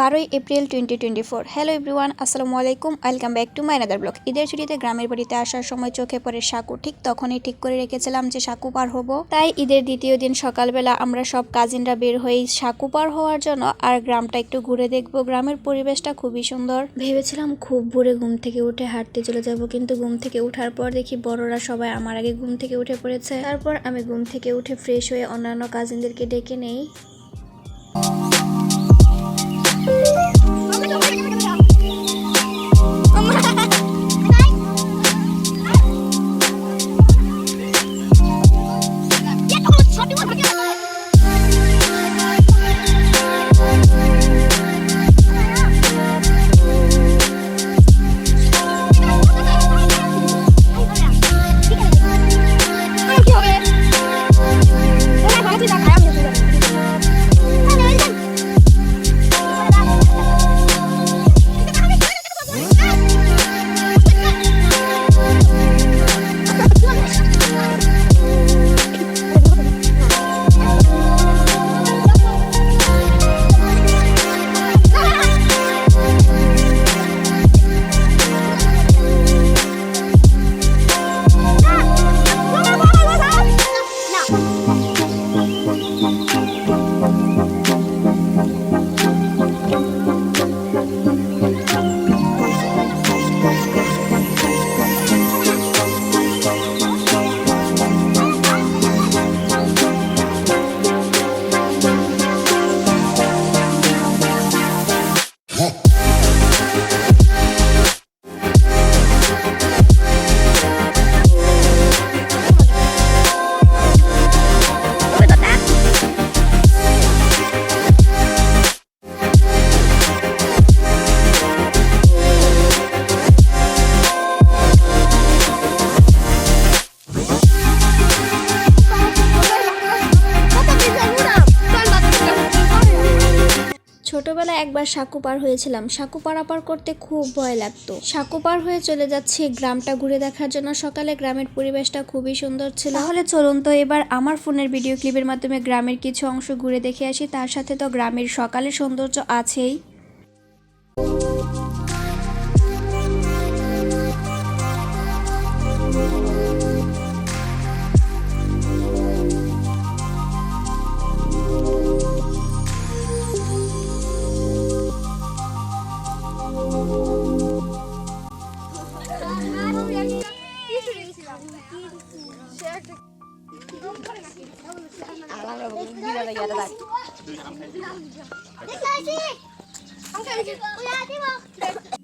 বারোই April twenty twenty four hello everyone আসসালামু আলাইকুম। Welcome back to my another blog ঈদের ছুটিতে গ্রামের বাড়িতে আসার সময় চোখে পড়ে সাকু। ঠিক তখনই ঠিক করে রেখেছিলাম যে সাকু পার হব। তাই ঈদের দ্বিতীয় দিন সকালবেলা আমরা সব কাজিনরা বের হই সাকু পার হওয়ার জন্য আর গ্রামটা একটু ঘুরে দেখব। গ্রামের পরিবেশটা খুবই সুন্দর। ভেবেছিলাম খুব ভোরে ঘুম থেকে উঠে হাঁটতে চলে যাব, কিন্তু ঘুম থেকে উঠার পর দেখি বড়রা সবাই আমার আগে ঘুম থেকে উঠে পড়েছে। তারপর আমি ঘুম থেকে উঠে ফ্রেশ হয়ে অন্যান্য কাজিনদেরকে ডেকে নেই। ছোটবেলায় একবার সাঁকু পার হয়েছিলাম। সাঁকু পারাপার করতে খুব ভয় লাগতো। সাঁকু পার হয়ে চলে যাচ্ছি গ্রামটা ঘুরে দেখার জন্য। সকালে গ্রামের পরিবেশটা খুবই সুন্দর ছিল। তাহলে চলুন তো এবার আমার ফোনের ভিডিও ক্লিপের মাধ্যমে গ্রামের কিছু অংশ ঘুরে দেখে আসি। তার সাথে তো গ্রামের সকালের সৌন্দর্য আছেই। 你你先这你小心不要这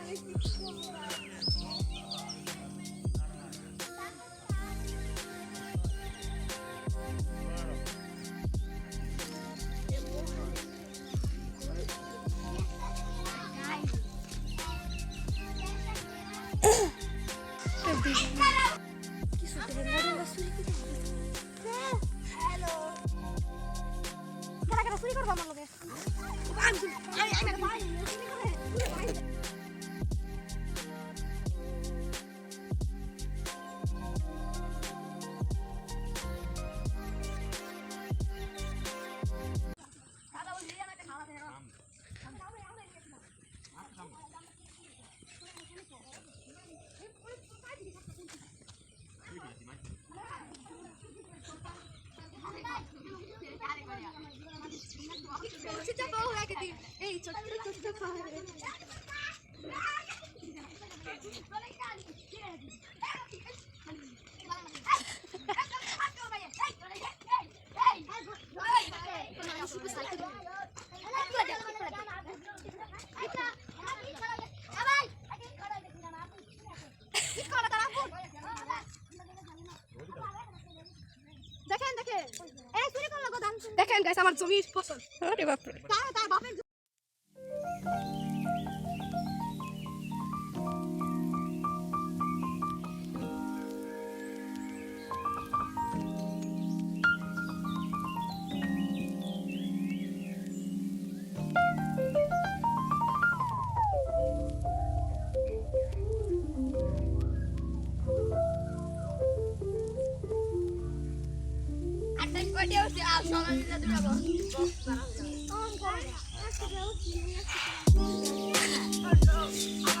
কারা কারা চুরি করব আমার লগে এই ছোট ছোট পাহাড়ে দেখেন গাইস আমার জমি ফসল আরে বাপের। Oh, God. That's a real thing. That's a real thing.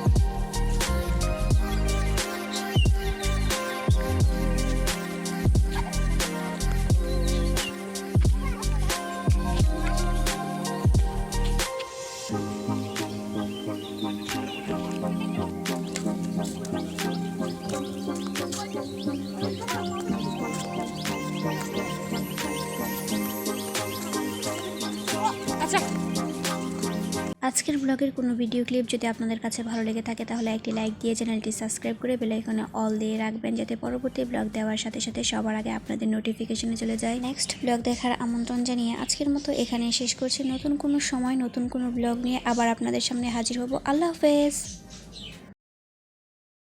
আচ্ছা। আজকের ব্লগের কোনো ভিডিও ক্লিপ যদি আপনাদের কাছে ভালো লেগে থাকে, তাহলে একটি লাইক দিয়ে চ্যানেলটি সাবস্ক্রাইব করে বেলাইকনে অল দিয়ে রাখবেন, যাতে পরবর্তী ব্লগ দেওয়ার সাথে সাথে সবার আগে আপনাদের নোটিফিকেশনে চলে যায়। নেক্সট ব্লগ দেখার আমন্ত্রণ জানিয়ে আজকের মতো এখানে শেষ করছি। নতুন কোনো সময়, নতুন কোনো ব্লগ নিয়ে আবার আপনাদের সামনে হাজির হব। আল্লাহ হাফেজ।